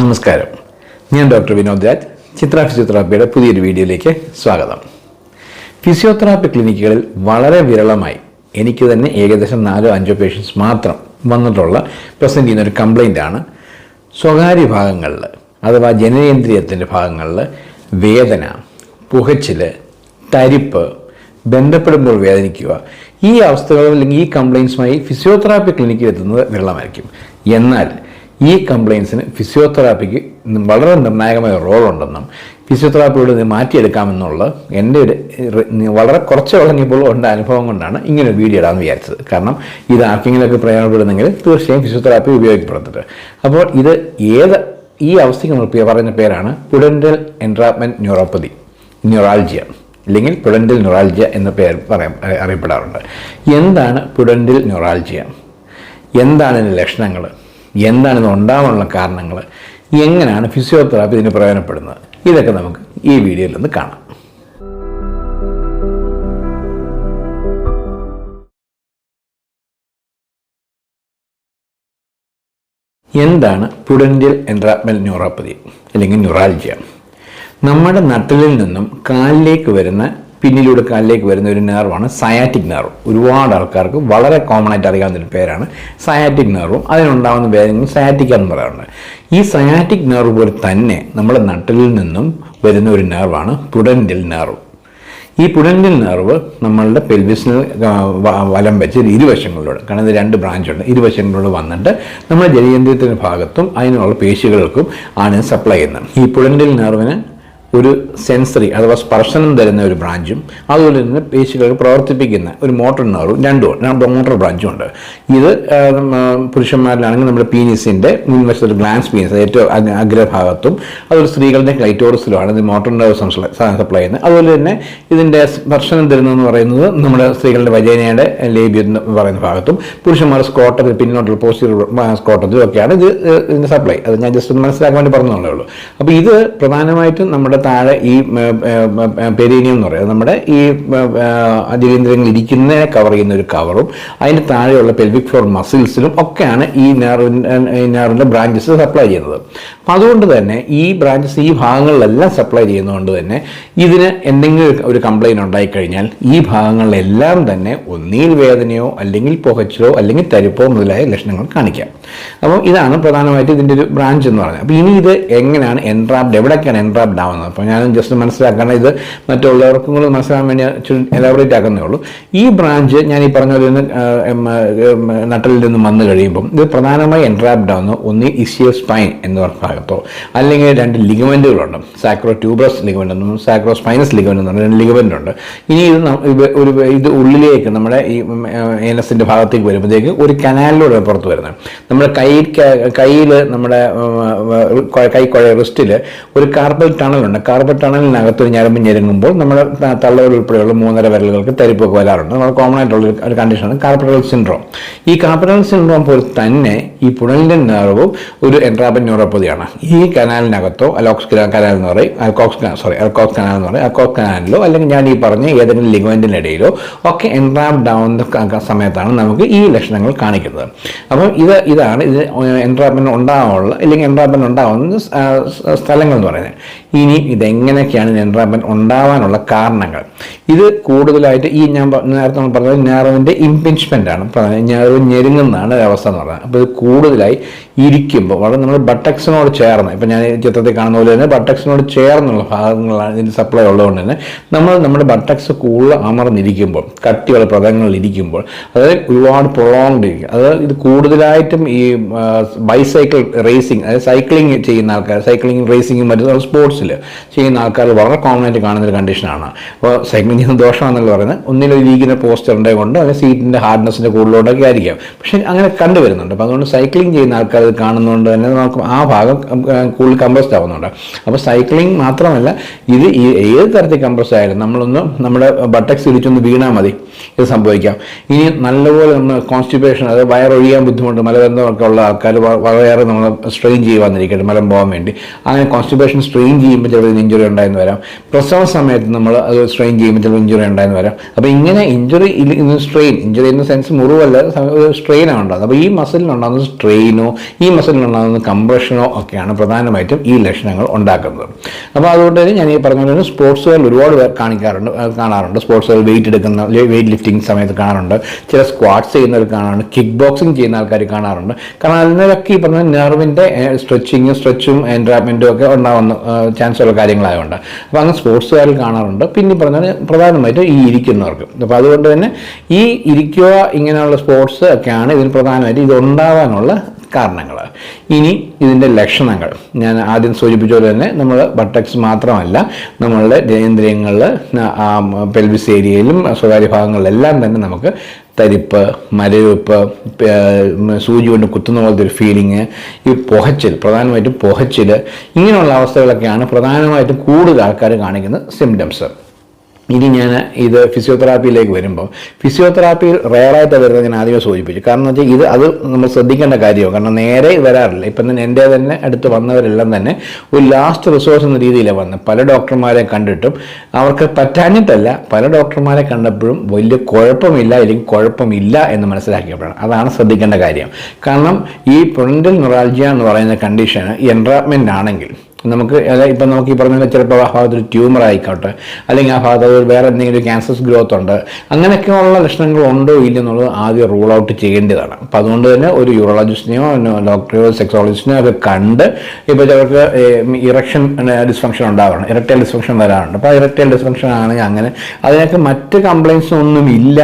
നമസ്കാരം. ഞാൻ ഡോക്ടർ വിനോദ് രാജ് ചിത്ര ഫിസിയോതെറാപ്പിയുടെ പുതിയൊരു വീഡിയോയിലേക്ക് സ്വാഗതം. ഫിസിയോതെറാപ്പി ക്ലിനിക്കുകളിൽ വളരെ വിരളമായി എനിക്ക് തന്നെ ഏകദേശം നാലോ അഞ്ചോ പേഷ്യൻസ് മാത്രം വന്നിട്ടുള്ള പ്രസന്റ് ചെയ്യുന്ന ഒരു കംപ്ലൈന്റ് ആണ്. സ്വകാര്യ ഭാഗങ്ങളിൽ അഥവാ ജനനേന്ദ്രിയത്തിന്റെ ഭാഗങ്ങളിൽ വേദന പുകച്ചിൽ തരിപ്പ് ബന്ധപ്പെടുമ്പോൾ വേദനിക്കുക ഈ അവസ്ഥകൾ അല്ലെങ്കിൽ ഈ കംപ്ലയിൻസുമായി ഫിസിയോതെറാപ്പി ക്ലിനിക്കിൽ എത്തുന്നത് വിരളമായിരിക്കും. എന്നാൽ ഈ കംപ്ലയിൻസിന് ഫിസിയോതെറാപ്പിക്ക് വളരെ നിർണായകമായ റോളുണ്ടെന്നും ഫിസിയോതെറാപ്പിയോട് ഇത് മാറ്റിയെടുക്കാമെന്നുള്ള എന്റെ ഒരു വളരെ കുറച്ച് തുടങ്ങിയപ്പോൾ ഉണ്ട അനുഭവം കൊണ്ടാണ് ഇങ്ങനെ വീഡിയോ ഇടാമെന്ന് വിചാരിച്ചത്. കാരണം ഇത് ആർക്കെങ്കിലുമൊക്കെ പ്രയോജനപ്പെടുന്നെങ്കിൽ തീർച്ചയായും ഫിസിയോതെറാപ്പി ഉപയോഗപ്പെടുത്തരുത് അപ്പോൾ ഇത് ഏത് ഈ അവസ്ഥയ്ക്ക് നമ്മൾ പറയുന്ന പേരാണ് പുഡന്റൽ എൻട്രാപ്മെന്റ് ന്യൂറോപ്പതി ന്യൂറാൾജിയ അല്ലെങ്കിൽ പുഡന്റൽ ന്യൂറാൾജിയ എന്ന പേര് പറയാൻ അറിയപ്പെടാറുണ്ട്. എന്താണ് പുഡന്റൽ ന്യൂറാൾജിയ എന്താണ് ഇതിന്റെ ലക്ഷണങ്ങൾ? എന്താണ് ഇത് ഉണ്ടാവാനുള്ള കാരണങ്ങൾ എങ്ങനെയാണ് ഫിസിയോതെറാപ്പി ഇതിന് പ്രയോജനപ്പെടുന്നത്? ഇതൊക്കെ നമുക്ക് ഈ വീഡിയോയിൽ ഒന്ന് കാണാം. എന്താണ് പുഡൻഷ്യൽ എൻട്രാപ്മെൽ ന്യൂറോപ്പതി അല്ലെങ്കിൽ ന്യൂറാൾജിയ നമ്മുടെ നട്ടലിൽ നിന്നും കാലിലേക്ക് വരുന്ന പിന്നിലൂടെ കാലിലേക്ക് വരുന്ന ഒരു നെർവാണ് സയാറ്റിക് നെർവ് ഒരുപാട് ആൾക്കാർക്ക് വളരെ കോമൺ ആയിട്ട് അറിയാവുന്ന ഒരു പേരാണ് സയാറ്റിക് നെർവും അതിനുണ്ടാകുന്ന പേരെങ്കിൽ സയാറ്റിക് എന്ന് പറയാറുണ്ട് ഈ സയാറ്റിക് നെർവ് പോലെ തന്നെ നമ്മുടെ നട്ടിൽ നിന്നും വരുന്ന ഒരു നെർവാണ് പുടൻഡിൽ നെർവ് ഈ പുടൻഡിൽ നെർവ് നമ്മളുടെ പെൽവിസിന് വലം വെച്ച് ഇരുവശങ്ങളിലൂടെ കാരണം ഇത് രണ്ട് ബ്രാഞ്ചുണ്ട് ഇരുവശങ്ങളിലൂടെ വന്നിട്ട് നമ്മുടെ ജനകേന്ദ്രത്തിന്റെ ഭാഗത്തും അതിനുള്ള പേശികൾക്കും ആണ് സപ്ലൈ ചെയ്യുന്നത്. ഈ പുടൻഡിൽ നെർവിന് ഒരു സെൻസറി അഥവാ സ്പർശനം തരുന്ന ഒരു ബ്രാഞ്ചും അതുപോലെ തന്നെ പേശികൾ പ്രവർത്തിപ്പിക്കുന്ന ഒരു മോട്ടർ നെർവും രണ്ടും രണ്ട് മോട്ടർ ബ്രാഞ്ചും ഉണ്ട്. ഇത് പുരുഷന്മാരിലാണെങ്കിൽ നമ്മുടെ പീനിസിന്റെ മുൻവശത്ത് ഗ്ലാൻസ് പീനിസ് ഏറ്റവും അഗ്ര- അഗ്രഭാഗത്തും അതുപോലെ സ്ത്രീകളുടെ ക്ലൈറ്റോറിസിലുമാണ് ഇത് മോട്ടർ നെർവ് സപ്ലൈ ചെയ്യുന്നത്. അതുപോലെ തന്നെ ഇതിന്റെ സ്പർശനം തരുന്നതെന്ന് പറയുന്നത് നമ്മുടെ സ്ത്രീകളുടെ വജേനയുടെ ലേബിയം എന്ന് പറയുന്ന ഭാഗത്തും പുരുഷന്മാർ സ്കോട്ടത്തിൽ പിന്നോട്ടുള്ള പോസ്റ്റീരിയർ സ്കോട്ടത്തിലും ഒക്കെയാണ് ഇത് ഇതിന്റെ സപ്ലൈ അത് ഞാൻ ജസ്റ്റ് മനസ്സിലാക്കാൻ വേണ്ടി പറഞ്ഞതേ ഉള്ളൂ. അപ്പോൾ ഇത് പ്രധാനമായിട്ടും നമ്മുടെ താഴെ ഈ പെരീനിയം എന്ന് പറയുന്നത് നമ്മുടെ ഈ അതിരേന്ദ്രങ്ങളിൽ ഇരിക്കുന്നതിനെ കവർ ചെയ്യുന്ന ഒരു കവറും അതിന് താഴെയുള്ള പെൽവിക് ഫ്ലോർ മസിൽസിലും ഒക്കെയാണ് ഈ നെർവിന്റെ നെർവിന്റെ ബ്രാഞ്ചസ് സപ്ലൈ ചെയ്യുന്നത്. അപ്പം അതുകൊണ്ട് തന്നെ ഈ ബ്രാഞ്ചസ് ഈ ഭാഗങ്ങളിലെല്ലാം സപ്ലൈ ചെയ്യുന്നതുകൊണ്ട് തന്നെ ഇതിന് എന്തെങ്കിലും ഒരു- കംപ്ലൈന്റ് ഉണ്ടായിക്കഴിഞ്ഞാൽ ഈ ഭാഗങ്ങളിലെല്ലാം തന്നെ ഒന്നിൽ വേദനയോ അല്ലെങ്കിൽ പുകച്ചിലോ അല്ലെങ്കിൽ തരിപ്പോ മുതലായ ലക്ഷണങ്ങൾ കാണിക്കാം. അപ്പോൾ ഇതാണ് പ്രധാനമായിട്ട് ഇതിന്റെ ഒരു ബ്രാഞ്ച് എന്ന് പറയുന്നത്. അപ്പോൾ ഇനി ഇത് എങ്ങനെയാണ് എൻട്രാപ്ഡ് എവിടേക്കാണ് എൻട്രാപ്ഡ് ആവുന്നത് അപ്പോൾ ഞാൻ ജസ്റ്റ് മനസ്സിലാക്കണം ഇത് മറ്റുള്ളവർക്കും കൂടെ മനസ്സിലാക്കാൻ വേണ്ടി എലബറേറ്റ് ആക്കുന്നേ ഉള്ളൂ. ഈ ബ്രാഞ്ച് ഞാൻ ഈ പറഞ്ഞ പോലെ നട്ടലിൽ നിന്ന് വന്നു കഴിയുമ്പം ഇത് പ്രധാനമായി എൻട്രാപ്ഡ് ആവുന്ന ഒന്ന് ഇസിയോ സ്പൈൻ എന്ന് ഭാഗത്തോ അല്ലെങ്കിൽ രണ്ട് ലിഗമെന്റുകളുണ്ട് സാക്രോ ട്യൂബ്രസ് ലിഗമെന്റ് എന്നും സാക്രോ സ്പൈനസ് ലിഗമെന്റ് എന്ന് രണ്ട് ലിഗമെന്റ് ഉണ്ട്. ഇനി ഇത് ഇത് ഒരു ഇത് ഉള്ളിലേക്ക് നമ്മുടെ ഈ ഏനസിന്റെ ഭാഗത്തേക്ക് വരുമ്പോഴത്തേക്ക് ഒരു കനാലിലൂടെ പുറത്ത് വരുന്നത്. നമ്മുടെ കൈ കയ്യിൽ നമ്മുടെ കൈക്കുഴ റിസ്റ്റിൽ ഒരു കാർബൽ ടണലുണ്ട് കാർബൽ ടണലിനകത്ത് ഒരു ഞരമ്പ് ഞെരുങ്ങുമ്പോൾ നമ്മുടെ തള്ളവർ ഉൾപ്പെടെയുള്ള മൂന്നര വിരലുകൾക്ക് തരിപ്പൊക്കെ വരാറുണ്ട്. നമ്മൾ കോമൺ ആയിട്ടുള്ള ഒരു- കണ്ടീഷനാണ് കാർപ്പറ്റൽ സിൻഡ്രോം ഈ കാർപ്പറ്റൽ സിൻഡ്രോം പോലെ തന്നെ ഈ പുണലിന്റെ നേർവും ഒരു എൻട്രാപ്പൻ ന്യൂറോപ്പതിയാണ് ഈ കനാലിനകത്തോ അലോക്സ് കനാൽ എന്ന് പറയും അൽക്കോക്സ് സോറി അൽക്കോക്സ് കനാൽ എന്ന് പറയും അൽക്കോക്സ് കനാലിലോ അല്ലെങ്കിൽ ഞാൻ ഈ പറഞ്ഞ ഏതെങ്കിലും ലിഗ്മെന്റിനിടയിലോ ഒക്കെ എൻട്രാപ്ഡ് ഡൗൺ സമയത്താണ് നമുക്ക് ഈ ലക്ഷണങ്ങൾ കാണിക്കുന്നത്. അപ്പം ഇത് ഇതാണ് ഇത് എൻട്രാപ്മെന്റ് ഉണ്ടാകാനുള്ള അല്ലെങ്കിൽ എൻട്രാപ്മെന്റ് സ് സ്ഥലങ്ങൾ എന്ന് പറയുന്നത്. ഇനി ഇതെങ്ങനെയൊക്കെയാണ് എൻട്രാപ്മെന്റ് ഉണ്ടാവാനുള്ള കാരണങ്ങൾ? ഇത് കൂടുതലായിട്ട് ഈ ഞാൻ നേരത്തെ നമ്മൾ പറഞ്ഞത് ഞാറവിന്റെ ഇംപിഞ്ച്മെന്റ് ആണ്. ഞാറവ് ഞെരുങ്ങുന്നതാണ് അവസ്ഥ എന്ന് പറയുന്നത്. അപ്പോൾ ഇത് കൂടുതലായി ഇരിക്കുമ്പോൾ വളരെ നമ്മൾ ബട്ടക്സിനോട് ചേർന്ന് ഇപ്പം ഞാൻ ചിത്രത്തിൽ കാണുന്ന പോലെ തന്നെ ബട്ടക്സിനോട് ചേർന്നുള്ള ഭാഗങ്ങളാണ് ഇതിന്റെ സപ്ലൈ ഉള്ളതുകൊണ്ട് തന്നെ നമ്മൾ നമ്മുടെ ബട്ടക്സ് കൂടുതൽ അമർന്നിരിക്കുമ്പോൾ കട്ടിയുള്ള പ്രതങ്ങളിൽ ഇരിക്കുമ്പോൾ അതായത് ഒരുപാട് പ്രൊളോങ്ഡ് ഇരിക്കും. അതായത് ഇത് കൂടുതലായിട്ടും ബൈസൈക്കിൾ റേസിംഗ് അതായത് സൈക്ലിംഗ് ചെയ്യുന്ന ആൾക്കാർ സൈക്ലിംഗ് റേസിംഗും മറ്റു സ്പോർട്സിൽ ചെയ്യുന്ന ആൾക്കാർ വളരെ കോമൺ ആയിട്ട് കാണുന്ന ഒരു കണ്ടീഷനാണ് അപ്പോൾ സൈക്ലിംഗ് ചെയ്യുന്ന ദോഷമാണെന്നുള്ള പറയുന്നത്. ഒന്നിലൊരു വീക്കിന്റെ പോസ്റ്ററിന്റെ കൊണ്ട് അല്ലെങ്കിൽ സീറ്റിന്റെ ഹാർഡ്നെസ്സിന്റെ കൂടുതലോട്ടൊക്കെ ആയിരിക്കാം. പക്ഷേ അങ്ങനെ കണ്ടുവരുന്നുണ്ട്. അപ്പോൾ അതുകൊണ്ട് സൈക്ലിംഗ് ചെയ്യുന്ന ആൾക്കാർ ഇത് കാണുന്നതുകൊണ്ട് തന്നെ നമുക്ക് ആ ഭാഗം കൂടുതൽ കംപ്രസ്ഡ് ആവുന്നുണ്ട്. അപ്പോൾ സൈക്ലിംഗ് മാത്രമല്ല ഇത് ഈ ഏത് തരത്തിൽ കംപ്രസ് ആയാലും നമ്മളൊന്ന് നമ്മുടെ ബട്ടക്സ് ഇടിച്ചൊന്ന് വീണാൽ മതി. ഇത് സംഭവിക്കാം. ഇനി നല്ലപോലെ നമ്മൾ കോൺസ്റ്റിപ്പേഷൻ അതായത് വയറൊഴിയാൻ ബുദ്ധിമുട്ട് മലബന്ധം ഒക്കെ ഉള്ള ആൾക്കാർ വളരെയേറെ നമ്മൾ സ്ട്രെയിൻ ചെയ്യുക വന്നിരിക്കട്ടെ മലം പോകാൻ വേണ്ടി. അങ്ങനെ കോൺസ്റ്റിബേഷൻ സ്ട്രെയിൻ ചെയ്യുമ്പോൾ ചിലപ്പോൾ ഇഞ്ചുറി ഉണ്ടായെന്ന് വരാം. പ്രസവ സമയത്ത് നമ്മൾ അത് സ്ട്രെയിൻ ചെയ്യുമ്പോൾ ചിലപ്പോൾ ഇഞ്ചുറി ഉണ്ടായെന്ന് വരാം. അപ്പോൾ ഇങ്ങനെ ഇഞ്ചുറി സ്ട്രെയിൻ ഇഞ്ചുറി എന്ന സെൻസ് മുറിവല്ല സ്ട്രെയിനാണ് ഉണ്ടാകുന്നത് അപ്പോൾ ഈ മസിലിനുണ്ടാകുന്ന സ്ട്രെയിനോ ഈ മസിലിനുണ്ടാകുന്ന കംപ്രഷനോ ഒക്കെയാണ് പ്രധാനമായിട്ടും ഈ ലക്ഷണങ്ങൾ ഉണ്ടാക്കുന്നത്. അപ്പോൾ അതുകൊണ്ട് തന്നെ ഞാൻ ഈ പറഞ്ഞ പോലെ സ്പോർട്സുകളിൽ ഒരുപാട് പേർ കാണിക്കാറുണ്ട് കാണാറുണ്ട്. സ്പോർട്സുകൾ വെയിറ്റ് എടുക്കുന്ന വെയിറ്റ് ലിഫ്റ്റിംഗ് സമയത്ത് കാണാറുണ്ട്. ചില സ്ക്വാട്സ് ചെയ്യുന്നവർ കാണാറുണ്ട്. കിക്ക് ബോക്സിംഗ് ചെയ്യുന്ന ആൾക്കാർ കാണാറുണ്ട്. കാരണം അതിനൊക്കെ ഈ പറഞ്ഞ നെർവിന്റെ സ്ട്രെച്ചിങ്ങും സ്ട്രെച്ചും എൻട്രാപ്മെന്റും ഒക്കെ ഉണ്ടാകുന്ന ചാൻസ് ഉള്ള കാര്യങ്ങളായതുകൊണ്ട് അപ്പോൾ അങ്ങനെ സ്പോർട്സുകാരിൽ കാണാറുണ്ട്. പിന്നെ പറഞ്ഞാൽ പ്രധാനമായിട്ടും ഈ ഇരിക്കുന്നവർക്ക്. അപ്പോൾ അതുകൊണ്ട് തന്നെ ഈ ഇരിക്കുക ഇങ്ങനെയുള്ള സ്പോർട്സ് ഒക്കെയാണ് ഇതിന് പ്രധാനമായിട്ട് ഇത് ഉണ്ടാവാനുള്ള കാരണങ്ങൾ ഇനി ഇതിന്റെ ലക്ഷണങ്ങൾ. ഞാൻ ആദ്യം സൂചിപ്പിച്ച പോലെ തന്നെ നമ്മൾ ബട്ടക്സ് മാത്രമല്ല നമ്മളുടെ ജനേന്ദ്രിയങ്ങളിൽ പെൽവിസ് ഏരിയയിലും സ്വകാര്യ ഭാഗങ്ങളിലെല്ലാം തന്നെ നമുക്ക് തരിപ്പ് മരവിപ്പ് സൂചി കൊണ്ട് കുത്തുന്ന പോലത്തെ ഒരു ഫീലിങ് ഈ പുഹച്ചിൽ പ്രധാനമായിട്ടും പുഹച്ചിൽ ഇങ്ങനെയുള്ള അവസ്ഥകളൊക്കെയാണ് പ്രധാനമായിട്ടും കൂടുതൽ ആൾക്കാർ കാണിക്കുന്ന സിംറ്റംസ് ഇനി ഞാൻ ഇത് ഫിസിയോതെറാപ്പിയിലേക്ക് വരുമ്പോൾ ഫിസിയോതെറാപ്പിയിൽ റയറായിട്ട് വരുന്നത് ഞാൻ ആദ്യമേ സൂചിപ്പിച്ചു. കാരണം എന്ന് വെച്ചാൽ ഇത് അത് നമ്മൾ ശ്രദ്ധിക്കേണ്ട കാര്യമാണ്. കാരണം നേരെ വരാറില്ല. ഇപ്പം തന്നെ എന്റെ തന്നെ അടുത്ത് വന്നവരെല്ലാം തന്നെ ഒരു ലാസ്റ്റ് റിസോഴ്സ് എന്ന രീതിയിലാണ് വന്നത്. പല ഡോക്ടർമാരെ കണ്ടിട്ടും അവർക്ക് പറ്റാഞ്ഞിട്ടല്ല പല ഡോക്ടർമാരെ കണ്ടപ്പോഴും വലിയ കുഴപ്പമില്ല അല്ലെങ്കിൽ കുഴപ്പമില്ല എന്ന് മനസ്സിലാക്കിയപ്പോഴാണ്. അതാണ് ശ്രദ്ധിക്കേണ്ട കാര്യം. കാരണം ഈ പ്രൊണ്ടൽ നൊറാൾജിയ എന്ന് പറയുന്ന കണ്ടീഷന് എൻട്രാപ്മെന്റ് ആണെങ്കിൽ നമുക്ക് അതായത് ഇപ്പം നമുക്ക് ഈ പറഞ്ഞ ചിലപ്പോൾ ആ ഭാഗത്ത് ഒരു ട്യൂമർ ആയിക്കോട്ടെ അല്ലെങ്കിൽ ആ ഭാഗത്ത് വേറെ എന്തെങ്കിലും ക്യാൻസസ് ഗ്രോത്ത് ഉണ്ട് അങ്ങനെയൊക്കെയുള്ള ലക്ഷണങ്ങൾ ഉണ്ടോ ഇല്ലെന്നുള്ളത് ആദ്യം റൂൾ ഔട്ട് ചെയ്യേണ്ടതാണ്. അപ്പോൾ അതുകൊണ്ട് തന്നെ ഒരു യൂറോളജിസ്റ്റിനെയോ ഡോക്ടറെയോ സെക്സോളജിസ്റ്റിനെയോ ഒക്കെ കണ്ട് ഇപ്പോൾ ചിലർക്ക് ഇറക്ഷൻ ഡിസ്ഫങ്ഷൻ ഉണ്ടാവണം ഇറക്ടൈൽ ഡിസ്ഫങ്ഷൻ വരാറുണ്ട്. അപ്പോൾ ഇറക്ടൈൽ ഡിസ്ഫങ്ഷൻ ആണെങ്കിൽ അങ്ങനെ അതിനൊക്കെ മറ്റ് കംപ്ലയിൻസ് ഒന്നും ഇല്ല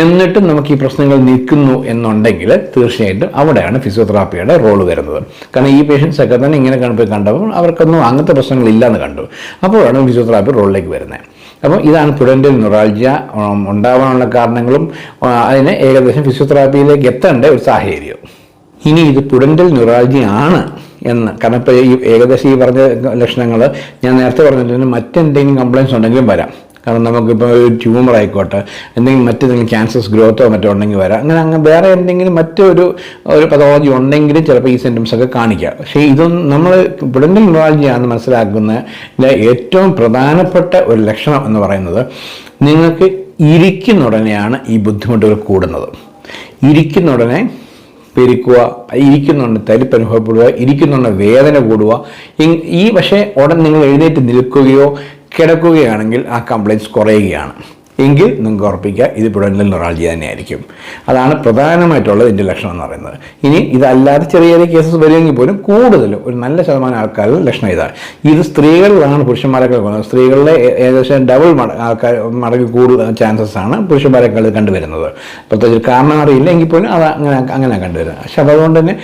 എന്നിട്ടും നമുക്ക് ഈ പ്രശ്നങ്ങൾ നിൽക്കുന്നു എന്നുണ്ടെങ്കിൽ തീർച്ചയായിട്ടും അവിടെയാണ് ഫിസിയോതെറാപ്പിയുടെ റോൾ വരുന്നത്. കാരണം ഈ പേഷ്യൻസ് ഒക്കെ തന്നെ ഇങ്ങനെ കണ്ടപ്പോൾ കണ്ടപ്പോൾ അവർക്കൊന്നും അങ്ങനത്തെ പ്രശ്നങ്ങളില്ല എന്ന് കണ്ടു. അപ്പോഴാണ് ഫിസിയോതെറാപ്പി റോളിലേക്ക് വരുന്നത് അപ്പോൾ ഇതാണ് പുടന്റൽ നൊറാൾജിയ ഉണ്ടാവാനുള്ള കാരണങ്ങളും അതിന് ഏകദേശം ഫിസിയോതെറാപ്പിയിലേക്ക് എത്തേണ്ട ഒരു സാഹചര്യം. ഇനി ഇത് പുടന്റൽ ന്യൂറാൾജിയ ആണ് എന്ന് കാരണം ഇപ്പോൾ ഈ ഏകദേശം ഈ പറഞ്ഞ ലക്ഷണങ്ങൾ ഞാൻ നേരത്തെ പറഞ്ഞിട്ടുണ്ട്. മറ്റെന്തെങ്കിലും കംപ്ലയിൻസ് ഉണ്ടെങ്കിലും വരാം. കാരണം നമുക്കിപ്പോൾ ഒരു ട്യൂമർ ആയിക്കോട്ടെ എന്തെങ്കിലും മറ്റെന്തെങ്കിലും ക്യാൻസേഴ്സ് ഗ്രോത്തോ മറ്റോ ഉണ്ടെങ്കിൽ വരാം. അങ്ങനെ അങ്ങനെ വേറെ എന്തെങ്കിലും മറ്റൊരു ഒരു പതോളജി ഉണ്ടെങ്കിലും ചിലപ്പോൾ ഈ സിംറ്റംസ് ഒക്കെ കാണിക്കാം. പക്ഷേ ഇതൊന്നും നമ്മൾ പുടന്റൽ ന്യൂറോളജിയാണെന്ന് മനസ്സിലാക്കുന്ന ഏറ്റവും പ്രധാനപ്പെട്ട ഒരു ലക്ഷണം എന്ന് പറയുന്നത് നിങ്ങൾക്ക് ഇരിക്കുന്ന ഉടനെയാണ് ഈ ബുദ്ധിമുട്ടുകൾ കൂടുന്നത്. ഇരിക്കുന്ന ഉടനെ പെരുക്കുക ഇരിക്കുന്നുണ്ട് തരിപ്പ് അനുഭവപ്പെടുക ഇരിക്കുന്നുണ്ട് വേദന കൂടുക ഈ പക്ഷേ ഉടൻ നിങ്ങൾ എഴുന്നേറ്റ് നിൽക്കുകയോ കിടക്കുകയാണെങ്കിൽ ആ കംപ്ലയിൻസ് കുറയുകയാണ്. എങ്കിൽ നിങ്ങൾക്ക് ഉറപ്പിക്കുക ഇത് പുഴനിൽ നൊറാൾജി തന്നെയായിരിക്കും. അതാണ് പ്രധാനമായിട്ടുള്ള ഇതിന്റെ ലക്ഷണം എന്ന് പറയുന്നത്. ഇനി ഇതല്ലാതെ ചെറിയ ചെറിയ കേസസ് വരുമെങ്കിൽ പോലും കൂടുതലും ഒരു നല്ല ശതമാനം ആൾക്കാരുടെ ലക്ഷണം ഇതാണ് ഇത് സ്ത്രീകളിലാണ് പുരുഷന്മാരൊക്കെ പോകുന്നത് സ്ത്രീകളിലെ ഏകദേശം ഡബിൾ ആൾക്കാർ മടങ്ങി കൂടുതൽ ചാൻസസ് ആണ് പുരുഷന്മാരെക്കാൾ കണ്ടുവരുന്നത്. പ്രത്യേകിച്ച് കാരണം അറിയില്ല എങ്കിൽ പോലും അത് അങ്ങനെ അങ്ങനെ കണ്ടുവരുന്നത്. പക്ഷെ അതുകൊണ്ട് തന്നെ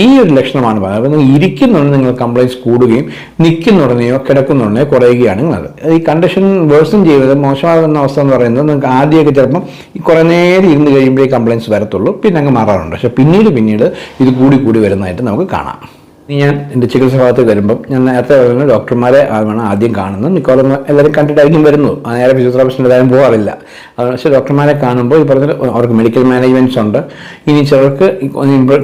ഈ ഒരു ലക്ഷണമാണ് പറയുന്നത്. അപ്പോൾ നിങ്ങൾ ഇരിക്കുന്നുണ്ട് നിങ്ങൾ കംപ്ലയിൻസ് കൂടുകയും നിൽക്കുന്നുടനെയോ കിടക്കുന്നുടനെയോ കുറയുകയാണെങ്കിൽ അത് ഈ കണ്ടീഷൻ വേഴ്സും ചെയ്തത് മോശമാകുന്ന അവസ്ഥ എന്ന് പറയുന്നത് നിങ്ങൾക്ക് ആദ്യമൊക്കെ ചിലപ്പം ഈ കുറേ നേരം ഇരുന്ന് കഴിയുമ്പോഴേ കംപ്ലയിൻസ് വരത്തുള്ളൂ. പിന്നെ അങ്ങ് മാറാറുണ്ട്. പക്ഷേ പിന്നീട് പിന്നീട് ഇത് കൂടി കൂടി വരുന്നതായിട്ട് നമുക്ക് കാണാം. ഇനി ഞാൻ എന്റെ ചികിത്സ ഭാഗത്ത് വരുമ്പം ഞാൻ നേരത്തെ പറഞ്ഞ ഡോക്ടർമാരെ ആണ് ആദ്യം കാണുന്നത്. മിക്കവാറും എല്ലാവരും കണ്ടിട്ടായിരിക്കും വരുന്നു ആ നേരെ ഫിസിയോതെറാപ്പിസ്റ്റിന്റെ കാര്യം പോകാറില്ല. പക്ഷേ ഡോക്ടർമാരെ കാണുമ്പോൾ ഈ പറഞ്ഞ അവർക്ക് മെഡിക്കൽ മാനേജ്മെന്റ്സ് ഉണ്ട്. ഇനി ചിലർക്ക്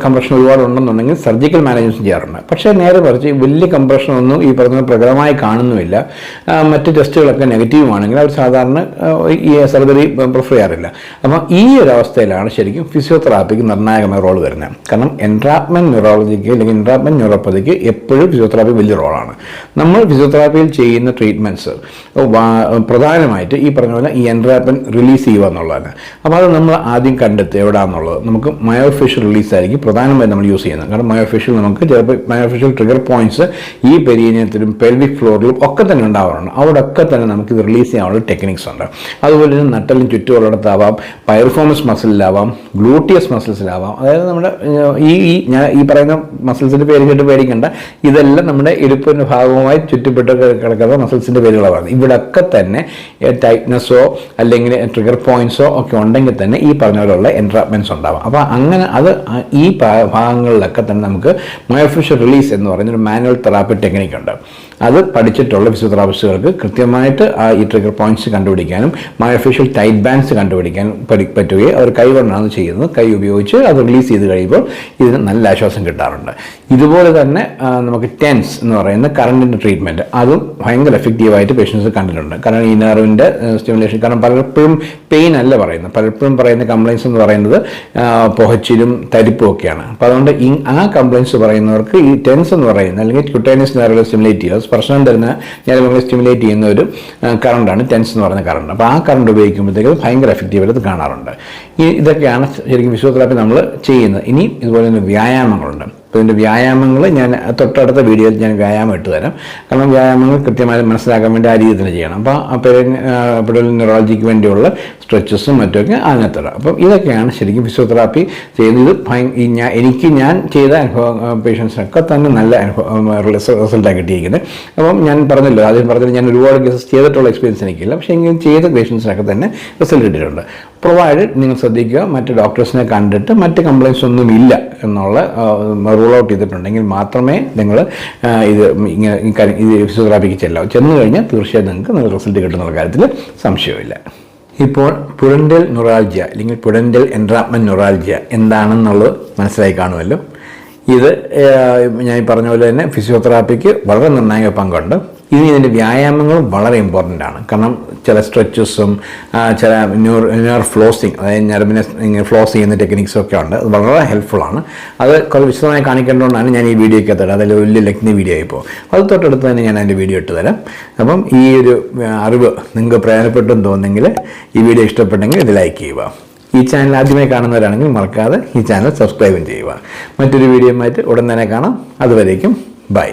കംപ്രഷൻ ഒരുപാട് ഉണ്ടെന്നുണ്ടെങ്കിൽ സർജിക്കൽ മാനേജ്മെന്റ് ചെയ്യാറുണ്ട്. പക്ഷേ നേരെ മറിച്ച് വലിയ കംപ്രഷൻ ഒന്നും ഈ പറഞ്ഞ പ്രകടമായി കാണുന്നുമില്ല. മറ്റ് ടെസ്റ്റുകളൊക്കെ നെഗറ്റീവ് ആണെങ്കിൽ അവർ സാധാരണ ഈ സർജറി പ്രിഫർ ചെയ്യാറില്ല. അപ്പം ഈ ഒരു അവസ്ഥയിലാണ് ശരിക്കും ഫിസിയോതെറാപ്പിക്ക് നിർണായകമായ റോൾ വരുന്നത്. കാരണം എൻട്രാപ്മെന്റ് ന്യൂറോളജിക്ക് അല്ലെങ്കിൽ എൻട്രാപ്മെന്റ് ന്യൂറോപ്പതിക്ക് എപ്പോഴും ഫിസിയോതെറാപ്പി വലിയ റോളാണ്. നമ്മൾ ഫിസിയോതെറാപ്പിയിൽ ചെയ്യുന്ന ട്രീറ്റ്മെന്റ്സ് പ്രധാനമായിട്ട് ഈ പറഞ്ഞ പോലെ ഈ എൻഡ്രാപ്പൻ റിലീസ് ചെയ്യുക എന്നുള്ളതാണ്. അപ്പോൾ അത് നമ്മൾ ആദ്യം കണ്ടെത്തുക എവിടെയാണെന്നുള്ളത് നമുക്ക് മയോഫിഷ്യൽ റിലീസ് ആയിരിക്കും പ്രധാനമായും നമ്മൾ യൂസ് ചെയ്യുന്നത്. കാരണം മയോഫിഷ്യൽ നമുക്ക് ചിലപ്പോൾ മയോഫിഷ്യൽ ട്രിഗർ പോയിന്റ്സ് ഈ പെരീനിയത്തിലും പെൽവിക് ഫ്ലോറിലും ഒക്കെ തന്നെ ഉണ്ടാവാറുണ്ട്. അവിടെയൊക്കെ തന്നെ നമുക്ക് ഇത് റിലീസ് ചെയ്യാനുള്ള ടെക്നിക്സ് ഉണ്ട്. അതുപോലെ തന്നെ നട്ടലിന് ചുറ്റുമുള്ളിടത്താവാം പൈർഫോമസ് മസിലിലാവാം ഗ്ലൂട്ടിയസ് മസിൽസിലാവാം. അതായത് നമ്മുടെ ഈ ഈ ഞാൻ ഈ പറയുന്ന മസിൽസിന്റെ പേര് കേട്ട് പേരായിട്ട് പേടിക്കണ്ട. ഇതെല്ലാം നമ്മുടെ ഇടുപ്പിന്റെ ഭാഗവുമായി ചുറ്റപ്പെട്ട് കിടക്കുന്ന മസിൽസിന്റെ പേരുകളാണ്. ഇവിടൊക്കെ തന്നെ ടൈറ്റ്നസ്സോ അല്ലെങ്കിൽ ട്രിഗർ പോയിൻസോ ഒക്കെ ഉണ്ടെങ്കിൽ തന്നെ ഈ പറഞ്ഞ പോലെയുള്ള എൻട്രാപ്മെന്റ്സ് ഉണ്ടാവും. അപ്പോൾ അങ്ങനെ അത് ഈ ഭാഗങ്ങളിലൊക്കെ തന്നെ നമുക്ക് മയോഫിഷ്യൽ റിലീസ് എന്ന് പറയുന്ന ഒരു മാനുവൽ തെറാപ്പി ടെക്നിക്ക് ഉണ്ട്. അത് പഠിച്ചിട്ടുള്ള ഫിസിയോതെറാപ്പിസ്റ്റുകൾക്ക് കൃത്യമായിട്ട് ആ ഈ ട്രിഗർ പോയിന്റ്സ് കണ്ടുപിടിക്കാനും മയോഫിഷ്യൽ ടൈറ്റ് ബാൻഡ്സ് കണ്ടുപിടിക്കാനും പഠി പറ്റുകയും അവർ കൈ കൊണ്ടാണ് ചെയ്യുന്നത്. കൈ ഉപയോഗിച്ച് അത് റിലീസ് ചെയ്ത് കഴിയുമ്പോൾ ഇതിന് നല്ല ആശ്വാസം കിട്ടാറുണ്ട്. ഇതുപോലെ തന്നെ നമുക്ക് ടെൻസ് എന്ന് പറയുന്ന കറണ്ടിന്റെ ട്രീറ്റ്മെന്റ് അതും ഭയങ്കര എഫക്റ്റീവായിട്ട് പേഷ്യൻസ് കണ്ടിട്ടുണ്ട്. കാരണം ഈ നെർവിന്റെ സ്റ്റിമുലേഷൻ കാരണം പലപ്പോഴും പെയിൻ അല്ല പറയുന്നത്. പലപ്പോഴും പറയുന്ന കംപ്ലയിൻസ് എന്ന് പറയുന്നത് പുഹച്ചിലും തരിപ്പും ഒക്കെയാണ്. അപ്പോൾ അതുകൊണ്ട് ഈ ആ കംപ്ലയിൻസ് പറയുന്നവർക്ക് ഈ ടെൻസ് എന്ന് പറയുന്ന അല്ലെങ്കിൽ ക്യൂട്ടേനിയസ് സ്റ്റിമുലേറ്റ് ചെയ്യുക. സ്പർശനം തരുന്ന ഞരമ്പുകളെ സ്റ്റിമുലേറ്റ് ചെയ്യുന്ന ഒരു കറണ്ടാണ് ടെൻസ് എന്ന് പറയുന്ന കറണ്ട് അപ്പോൾ ആ കറണ്ട് ഉപയോഗിക്കുമ്പോഴത്തേക്ക് ഭയങ്കര എഫക്റ്റീവായിട്ട് ഇത് കാണാറുണ്ട്. ഈ ഇതൊക്കെയാണ് ശരിക്കും ഫിസിയോതെറാപ്പി നമ്മൾ ചെയ്യുന്നത്. ഇനി ഇതുപോലെ തന്നെ വ്യായാമങ്ങളുണ്ട്. അപ്പോൾ ഇതിന്റെ വ്യായാമങ്ങൾ ഞാൻ തൊട്ടടുത്ത വീഡിയോയിൽ ഞാൻ വ്യായാമം ഇട്ട് തരാം. കാരണം വ്യായാമങ്ങൾ കൃത്യമായി മനസ്സിലാക്കാൻ വേണ്ടി ആ രീതിയിൽ ചെയ്യണം. അപ്പോൾ പേര് പെടൽ ന്യൂറോളജിക്ക് വേണ്ടിയുള്ള സ്ട്രെച്ചസും മറ്റുമൊക്കെ അതിനകത്തിടാം. അപ്പം ഇതൊക്കെയാണ് ശരിക്കും ഫിസിയോതെറാപ്പി ചെയ്യുന്നത്. ഞാൻ എനിക്ക് ഞാൻ ചെയ്ത അനുഭവം പേഷ്യൻസിനൊക്കെ തന്നെ നല്ല അനുഭവം റിസൾട്ടാണ് കിട്ടിയിരിക്കുന്നത്. അപ്പം ഞാൻ പറഞ്ഞല്ലോ ആദ്യം പറഞ്ഞില്ല ഞാൻ ഒരുപാട് കേസസ് ചെയ്തിട്ടുള്ള എക്സ്പീരിയൻസ് എനിക്കില്ല. പക്ഷേ എങ്കിലും ചെയ്ത പേഷ്യൻസിനൊക്കെ തന്നെ റിസൾട്ട് കിട്ടിയിട്ടുണ്ട്. പ്രൊവൈഡ് നിങ്ങൾ ശ്രദ്ധിക്കുക മറ്റ് ഡോക്ടേഴ്സിനെ കണ്ടിട്ട് മറ്റ് കംപ്ലയിൻസ് ഒന്നും ഇല്ല എന്നുള്ള റൂൾ ഔട്ട് ചെയ്തിട്ടുണ്ടെങ്കിൽ മാത്രമേ നിങ്ങൾ ഇത് ഇങ്ങനെ ഇത് ഫിസിയോതെറാപ്പിക്ക് ചെല്ലാവൂ. ചെന്ന് കഴിഞ്ഞാൽ തീർച്ചയായും നിങ്ങൾക്ക് റിസൾട്ട് കിട്ടുന്ന കാര്യത്തിൽ സംശയമില്ല ഇപ്പോൾ പുഴന്റൽ നൊറാൾജിയ അല്ലെങ്കിൽ പുഴന്റൽ എൻട്രാപ്മെന്റ് നൊറാൾജിയ എന്താണെന്നുള്ളത് മനസ്സിലായി കാണുമല്ലോ. ഇത് ഞാൻ പറഞ്ഞ പോലെ തന്നെ ഫിസിയോതെറാപ്പിക്ക് വളരെ നിർണായക പങ്കുണ്ട്. ഇനി ഇതിന്റെ വ്യായാമങ്ങളും വളരെ ഇമ്പോർട്ടന്റ് ആണ്. കാരണം ചില സ്ട്രെച്ചസും ചില ന്യൂർ ന്യൂർ ഫ്ലോസിങ് അതായത് ഞരമ്പിനെ ഫ്ലോസ് ചെയ്യുന്ന ടെക്നിക്സും ഒക്കെ ഉണ്ട്. അത് വളരെ ഹെൽപ്ഫുള്ളാണ് അത് കുറച്ച് വിശദമായി കാണിക്കേണ്ടതുകൊണ്ടാണ് ഞാൻ ഈ വീഡിയോ ഒക്കെ തരാം അതിൽ വലിയ ലഗ്നി വീഡിയോ ആയിപ്പോൾ അത് തൊട്ടടുത്ത് തന്നെ ഞാൻ അതിന്റെ വീഡിയോ ഇട്ട് തരാം. അപ്പം ഈ ഒരു അറിവ് നിങ്ങൾക്ക് പ്രയോജനപ്പെട്ടെന്ന് തോന്നുന്നെങ്കിൽ ഈ വീഡിയോ ഇഷ്ടപ്പെട്ടെങ്കിൽ ഇത് ലൈക്ക് ചെയ്യുക. ഈ ചാനൽ ആദ്യമായി കാണുന്നവരാണെങ്കിൽ മറക്കാതെ ഈ ചാനൽ സബ്സ്ക്രൈബും ചെയ്യുക. മറ്റൊരു വീഡിയോ വീഡിയോയുമായിട്ട് ഉടൻ തന്നെ കാണാം. അതുവരേക്കും ബൈ